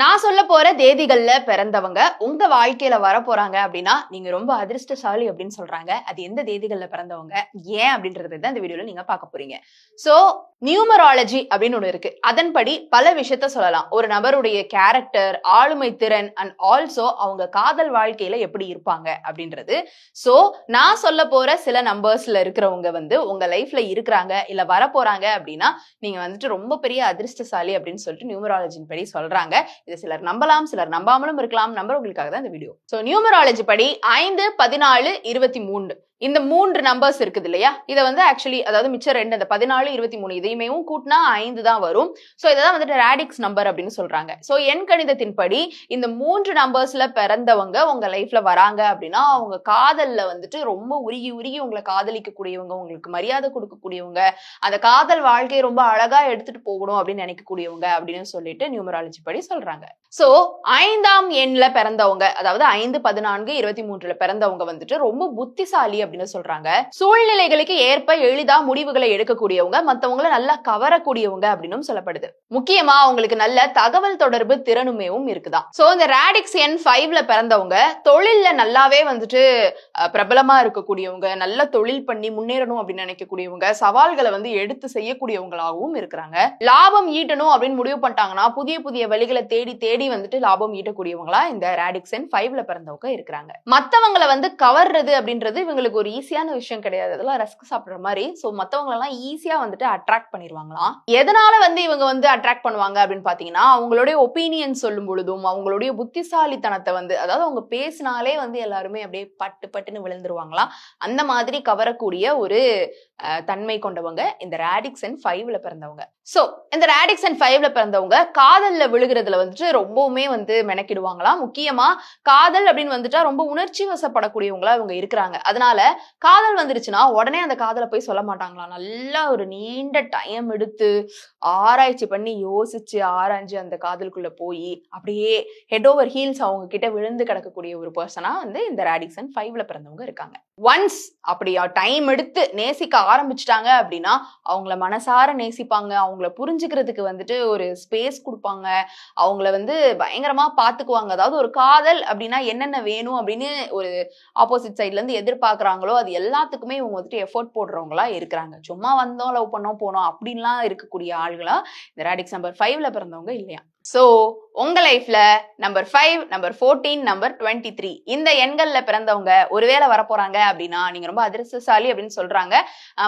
நான் சொல்ல போற தேதிகள்ல பிறந்தவங்க உங்க வாழ்க்கையில வர போறாங்க அப்படின்னா நீங்க ரொம்ப அதிர்ஷ்டசாலி அப்படின்னு சொல்றாங்க. அது எந்த தேதிகள்ல பிறந்தவங்க? ஏன் அப்படின்றது தான் இந்த வீடியோல நீங்க பார்க்க போறீங்க. சோ நியூமராலஜி அப்படின்னு ஒண்ணு இருக்கு. அதன்படி பல விஷயத்த சொல்லலாம். ஒரு நபருடைய கேரக்டர் ஆளுமை திறன் அண்ட் ஆல்சோ அவங்க காதல் வாழ்க்கையில எப்படி இருப்பாங்க அப்படின்றது. சோ நான் சொல்ல போற சில நம்பர்ஸ்ல இருக்கிறவங்க வந்து உங்க லைஃப்ல இருக்கிறாங்க இல்ல வர போறாங்க அப்படின்னா நீங்க வந்துட்டு ரொம்ப பெரிய அதிர்ஷ்டசாலி அப்படின்னு சொல்லிட்டு நியூமராலஜின் படி சொல்றாங்க. இது சிலர் நம்பலாம் சிலர் நம்பாமலும் இருக்கலாம். நம்பர் உங்களுக்காக தான் இந்த வீடியோ ஸோ நியூமராலஜி படி ஐந்து பதினாலு இருபத்தி மூன்று. இந்த மூன்று நம்பர்ஸ் இருக்குது இல்லையா இதை வந்து ஆக்சுவலி அதாவது மிச்சம் ரெண்டு அந்த பதினாலு இருபத்தி மூணு இதையுமே கூட்டினா ஐந்து தான் வரும். ஸோ இதை தான் வந்துட்டு ரேடிக்ஸ் நம்பர் அப்படின்னு சொல்றாங்க. ஸோ எண் கணிதத்தின்படி இந்த மூன்று நம்பர்ஸ்ல பிறந்தவங்க உங்க லைஃப்ல வராங்க அப்படின்னா அவங்க காதல்ல வந்துட்டு ரொம்ப உருகி உருகி உங்களை காதலிக்கக்கூடியவங்க உங்களுக்கு மரியாதை கொடுக்கக்கூடியவங்க அந்த காதல் வாழ்க்கையை ரொம்ப அழகா எடுத்துட்டு போகணும் அப்படின்னு நினைக்கக்கூடியவங்க அப்படின்னு சொல்லிட்டு நியூமராலஜி படி சொல்றாங்க. சோ ஐந்தாம் எண்ல பிறந்தவங்க அதாவது ஐந்து பதினான்கு இருபத்தி மூன்றுல பிறந்தவங்க வந்துட்டு ரொம்ப புத்திசாலி அப்படின்னு சொல்றாங்க. சூழ்நிலைகளுக்கு ஏற்ப எளிதா முடிவுகளை எடுக்கக்கூடியவங்க மத்தவங்களை நல்லா கவரக்கூடியவங்க அப்படின்னு சொல்லப்படுது. முக்கியமா அவங்களுக்கு நல்ல தகவல் தொடர்பு திறனுமேவும் இருக்குதான். சோ இந்த ரேடிக்ஸ் என் ஃபைவ்ல பிறந்தவங்க தொழில்ல நல்லாவே வந்துட்டு பிரபலமா இருக்கக்கூடியவங்க நல்ல தொழில் பண்ணி முன்னேறணும் அப்படின்னு நினைக்கக்கூடியவங்க சவால்களை வந்து எடுத்து செய்யக்கூடியவங்களாகவும் இருக்கிறாங்க. லாபம் ஈட்டணும் அப்படின்னு முடிவு பண்ணிட்டாங்கன்னா புதிய புதிய வழிகளை தேடி தேடி வந்துட்டு லாபம் ஈட்டக்கூடியவங்களா இந்த ரேடிக்சன் ஃபைவ்ல பிறந்தவங்க இருக்கிறாங்க. மத்தவங்களை வந்து கவர்றது அப்படின்றது இவங்களுக்கு ஒரு ஈஸியான விஷயம் கிடையாது. அதெல்லாம் ரஸ்க் சாப்பிடுற மாதிரி. ஸோ மற்றவங்களெல்லாம் ஈஸியாக வந்துட்டு அட்ராக்ட் பண்ணிடுவாங்களாம் எதனால வந்து இவங்க வந்து அட்ராக்ட் பண்ணுவாங்க அப்படின்னு பார்த்தீங்கன்னா அவங்களுடைய ஒப்பீனியன் சொல்லும் பொழுதும் அவங்களுடைய புத்திசாலித்தனத்தை வந்து அதாவது அவங்க பேசினாலே வந்து எல்லாருமே அப்படியே பட்டு பட்டுன்னு விழுந்துருவாங்களாம் அந்த மாதிரி கவரக்கூடிய ஒரு தன்மை கொண்டவங்க இந்த ரேடிக்ஸ் அண்ட் ஃபைவ்ல பிறந்தவங்க. ஸோ இந்த ரேடிக்ஸ் அண்ட் ஃபைவ்ல பிறந்தவங்க காதல்ல விழுகிறதுல வந்துட்டு ரொம்பவுமே வந்து மெனக்கிடுவாங்களாம் முக்கியமா காதல் அப்படின்னு வந்துட்டா ரொம்ப உணர்ச்சி வசப்படக்கூடியவங்களா இவங்க இருக்கிறாங்க. அதனால காதல் வந்துருச்சுன்னா உடனே அந்த காதலை போய் சொல்ல மாட்டாங்களா? நல்லா ஒரு நீண்ட டைம் எடுத்து ஆராய்ச்சி பண்ணி யோசிச்சு ஆராய்ஞ்சு அந்த காதலுக்குள்ள போய் அப்படியே ஹெட் ஓவர் ஹீல்ஸ் அவங்க கிட்ட விழுந்து கிடக்கக்கூடிய ஒரு பர்சனா வந்து இந்த ரேடிக்சன் ஃபைவ்ல பிறந்தவங்க இருக்காங்க. ஒன்ஸ் அப்படி டைம் எடுத்து நேசிக்க ஆரம்பிச்சிட்டாங்க அப்படின்னா அவங்கள மனசார நேசிப்பாங்க. அவங்கள புரிஞ்சுக்கிறதுக்கு வந்துட்டு ஒரு ஸ்பேஸ் கொடுப்பாங்க. அவங்கள வந்து பயங்கரமா பாத்துக்குவாங்க. அதாவது ஒரு காதல் அப்படின்னா என்னென்ன வேணும் அப்படின்னு ஒரு ஆப்போசிட் சைட்ல இருந்து எதிர்பார்க்கறாங்களோ அது எல்லாத்துக்குமே இவங்க வந்துட்டு எஃபோர்ட் போடுறவங்களா இருக்கிறாங்க. சும்மா வந்தோம் லவ் பண்ணோம் போனோம் அப்படின்லாம் இருக்கக்கூடிய ஆளுகளா இந்த ரேடிக்ஸ் நம்பர் ஃபைவ்ல பிறந்தவங்க இல்லையா? ஸோ உங்கள் லைஃப்பில் number five number fourteen number twenty three இந்த எண்களில் பிறந்தவங்க ஒருவேளை வரப்போகிறாங்க அப்படின்னா நீங்கள் ரொம்ப அதிர்ஷ்டசாலி அப்படின்னு சொல்கிறாங்க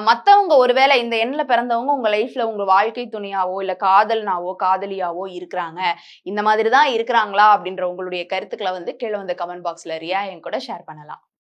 மற்றவங்க ஒருவேளை இந்த எண்ணில் பிறந்தவங்க உங்கள் லைஃப்பில் உங்கள் வாழ்க்கை துணையாவோ இல்லை காதல்னாவோ காதலியாவோ இருக்கிறாங்க. இந்த மாதிரி தான் இருக்கிறாங்களா அப்படின்ற உங்களுடைய கருத்துக்களை வந்து கீழே வந்து கமெண்ட் பாக்ஸில் ரியா என் கூட ஷேர் பண்ணலாம்.